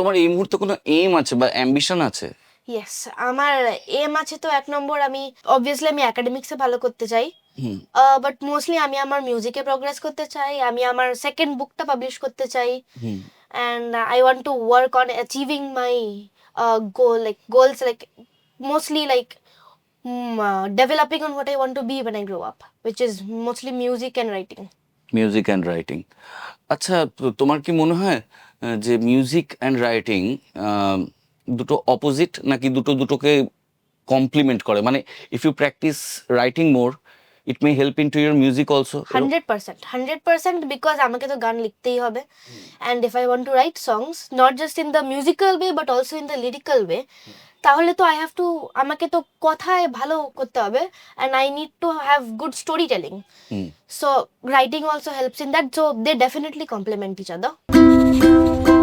তোমার এই মুহূর্তে কোনো এম আছে বা অ্যাম্বিশন আছে? ইয়েস আমার এম আছে তো এক নম্বর আমি অবভিয়াসলি আমি একাডেমিক্সে ভালো করতে চাই। বাট মোস্টলি আমি আমার মিউজিকে প্রোগ্রেস করতে চাই আমি আমার সেকেন্ড বুকটা পাবলিশ করতে চাই। to work on achieving my uh, goal, like goals, like mostly like mm, uh, developing on what I want to be when I grow up, which is mostly music and writing. Music and writing আচ্ছা তোমার কি মনে হয় যে music and writing দুটো opposite নাকি দুটো দুটোকে কমপ্লিমেন্ট করে। মানে if you practice writing more it may help in to your music also hundred percent hundred percent because আমাকে তো গান লিখতেই হবে। And if I want to write songs not just in the musical way but also in the lyrical way তাহলে তো I have to আমাকে তো কথায় ভালো করতে হবে and I need to have good story telling hmm. So writing also helps in that. So they definitely complement each Música